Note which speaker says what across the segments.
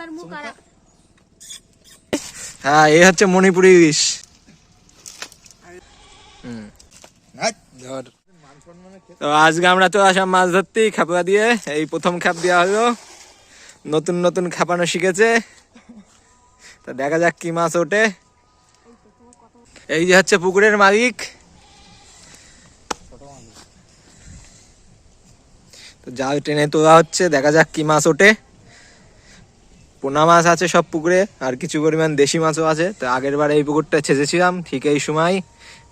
Speaker 1: কাতলার মুখ আর
Speaker 2: হ্যাঁ এই হচ্ছে মণিপুরি ইলিশ। ধর। তো আজকে আমরা তো আসা মাছ ধরতেই খাপা দিয়ে এই প্রথম খাপ দেওয়া হলো। নতুন নতুন খাপানো শিখেছে। তো দেখা যাক কি মাছ ওঠে। এই যে হচ্ছে পুকুরের মালিক। তো জাল টেনে তোলা হচ্ছে দেখা যাক কি মাছ ওঠে। পোনা মাছ আছে সব পুকুরে, আর কিছু পরিমাণ দেশি মাছও আছে। তো আগের বার এই পুকুরটা ছেঁচেছিলাম, ঠিক এই সময়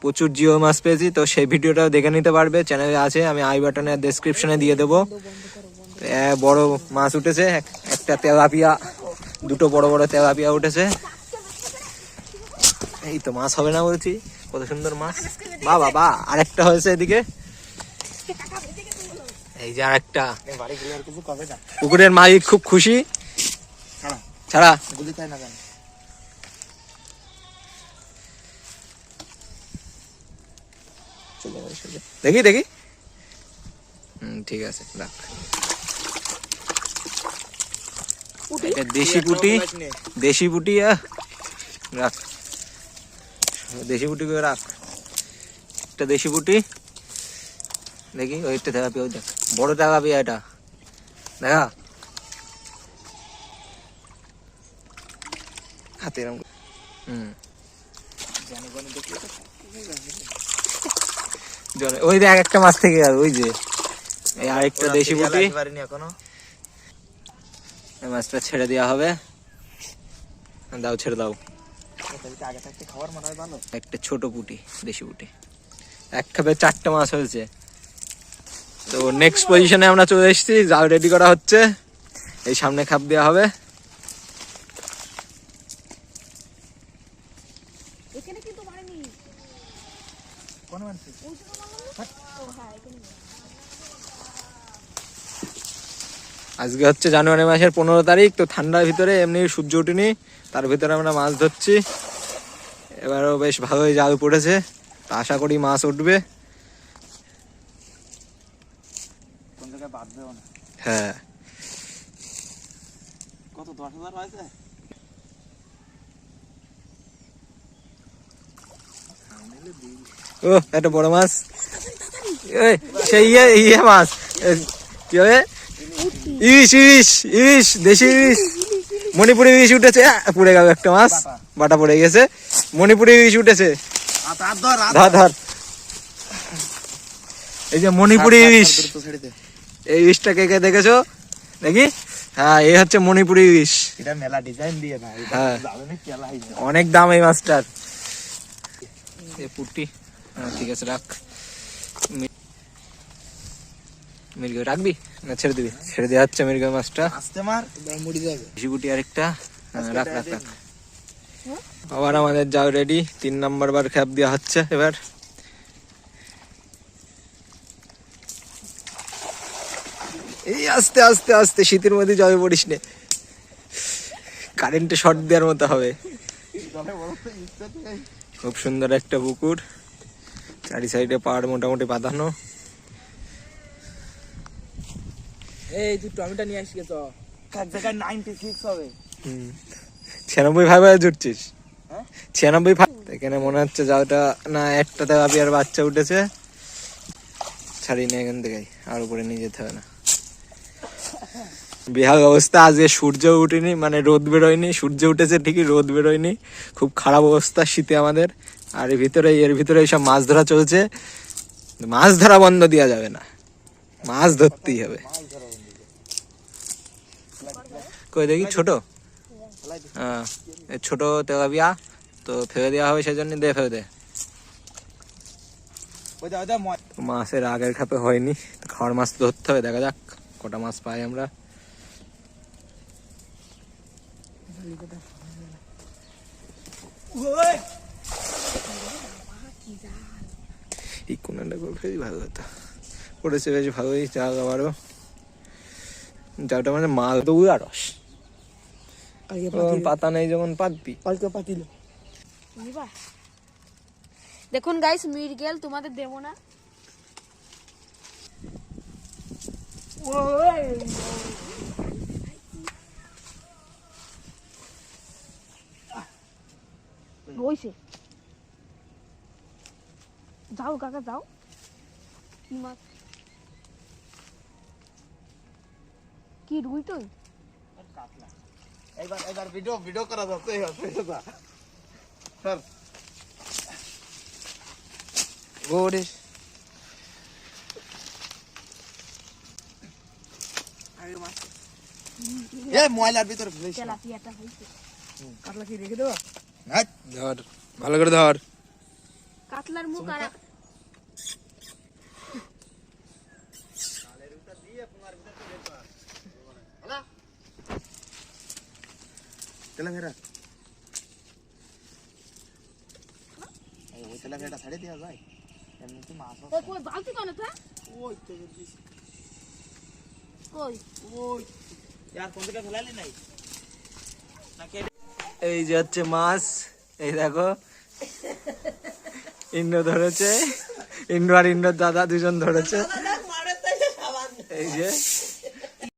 Speaker 2: প্রচুর জিও মাছ পেয়েছি, তো সেই ভিডিওটাও দেখে নিতে পারবে চ্যানেলে আছে, আমি আই বাটনের ডেসক্রিপশনে দিয়ে দেবো। বড় মাছ উঠেছে, একটা তেলাপিয়া, দুটো বড় বড় তেলাপিয়া উঠেছে। এই তো মাছ হবে না বলছি, কত সুন্দর মাছ। বা বাবা আরেকটা হয়েছে এদিকে। এই যে আরেকটা। পুকুরের মালিক খুব খুশি।
Speaker 3: ছাড়া। গুলি না কেন
Speaker 2: দেখি দেখি। হুম ঠিক আছে রাখ। দেশি পুটি। দেশি পুটি আহ, রাখ। দেশি পুটি করে রাখ। একটা দেশি পুটি। দেখি ওইটা তেলাপিয়া ওই দেখ। বড় তেলাপিয়া এটা। দেখা। হাতে। হুম। ওই দেখ একটা মাছ থেকে ওই যে। এই আরেকটা দেশি পুটি। এখনও। মাছটা ছেড়ে দেওয়া হবে। দাও ছেড়ে দাও। একটা ছোট পুটি দেশি পুটি। এক খাপে চারটা মাছ হয়েছে। তো নেক্সট পজিশনে আমরা চলে এসেছি জাল রেডি করা হচ্ছে। এই সামনে খাপ দেওয়া হবে
Speaker 1: এখানে কিন্তু মারেনি
Speaker 3: কোন মানুষ
Speaker 1: ওই জন্য মারলাম না? ও হ্যাঁ এখানে
Speaker 2: আজকে হচ্ছে জানুয়ারি মাসের পনেরো তারিখ তো ঠান্ডার ভিতরে এমনি সূর্য ওঠেনি তার ভিতরে আমরা মাছ ধরছি। এবারও বেশ ভালোই জাল পড়েছে তো আশা করি মাছ উঠবে। হ্যাঁ।
Speaker 3: কত দশ হাজার হয়েছে?
Speaker 2: ও একটা বড় মাছ। সেই ইয়ে ইয়ে মাছ। কি হবে? ইলিশ ইলিশ ইলিশ দেশি ইলিশ। মণিপুরি ইলিশ উঠেছে। পড়ে গেল একটা মাছ। বাটা পড়ে গেছে। মণিপুরি ইলিশ উঠেছে।
Speaker 3: ধর
Speaker 2: ধর। এই যে মণিপুরি ইলিশ। এই ইলিশটা কে কে দেখেছ? দেখি? হ্যাঁ এই হচ্ছে মণিপুরি ইলিশ।
Speaker 3: এটা মেলা ডিজাইন দিয়ে না
Speaker 2: হ্যাঁ। অনেক দাম এই মাছটার। পুটি। হ্যাঁ ঠিক আছে রাখ। মির্গে রাখবি? না ছেড়ে দিবি? ছেড়ে দেওয়া হচ্ছে মির্গে মাছটা।
Speaker 3: আস্তে মার। মুড়ি যাবে
Speaker 2: বেশি আরেকটা। হ্যাঁ, রাখ রাখ রাখ। আবার আমাদের যাও রেডি তিন নাম্বার বার খ্যাপ দেওয়া হচ্ছে এবার। এই আস্তে আস্তে আস্তে শীতের মধ্যে জলে পড়িস নে। কারেন্টে শর্ট দেওয়ার মতো হবে। খুব সুন্দর একটা পুকুর। চারি সাইডে পাহাড় মোটামুটি বাঁধানো।
Speaker 3: এই তুই টমেটো নিয়ে আসি তো এক জায়গায় নাইনটি সিক্স হবে?
Speaker 2: ছিয়ানব্বই ভাই জুটছিস?
Speaker 3: হ্যাঁ?
Speaker 2: ছিয়ানব্বই ভাই এখানে মনে হচ্ছে যাওটা না একটাতে ভাবি আর বাচ্চা উঠেছে। ছাড়ি না এখান থেকে আর উপরে নিয়ে যেতে হবে না। বিহাল অবস্থা আজকে সূর্য উঠেনি মানে রোদ বেরোয়নি সূর্য উঠেছে ঠিকই রোদ বেরোয়নি। খুব খারাপ অবস্থা শীতে আমাদের। আর এর ভিতরে এর ভিতরে এইসব মাছ ধরা চলছে। মাছ ধরা বন্ধ দেওয়া যাবে না। মাছ ধরতেই হবে। কই দেখি ছোট? হ্যাঁ ছোট তেলাপিয়া তো ফেলে দেওয়া হবে সেজন্য দে ফেলে দে। মাছের আগের খাপে হয়নি খাওয়ার মাছ তো ধরতে হবে দেখা যাক কটা মাছ পাই আমরা। এই কোনাটা করে ভালো হতো। করেছে বেশ ভালোই। চা খাবারও চাটা মানে মাল দৌড়া রস। পাতা নেই যখন পাতবি।
Speaker 3: কালকে পাতিল।
Speaker 1: দেখুন গাইস মির্গেল তোমাদের দেব না। রয়েছে যাও কাকা যাও। কি মাছ? কি রুই টুই?
Speaker 4: এবার এবার ভিডিও ভিডিও করা যাচ্ছে স্যার।
Speaker 2: ওরে
Speaker 4: এ ময়লার ভিতরে
Speaker 1: তেলাপিয়াটা হয়েছে।
Speaker 3: কাতলা কি রেখে দেবো?
Speaker 4: হ্যাঁ
Speaker 2: ধর ভালো করে ধর।
Speaker 1: কাতলার মুখ আর
Speaker 4: তেলা ফেরা এই ওই তেলা ফেরাটা ছাড়ে দেওয়া যায় এমনি তো মাছ
Speaker 1: কই বালতি কেন তা
Speaker 4: ওই তো
Speaker 1: কই
Speaker 4: ওই यार কোন থেকে ফেলালি নাই
Speaker 2: এই যে হচ্ছে মাছ এই দেখো ইন্দ্র ধরেছে ইন্দ্র আর ইন্দ্র দাদা দুজন ধরেছে এই যে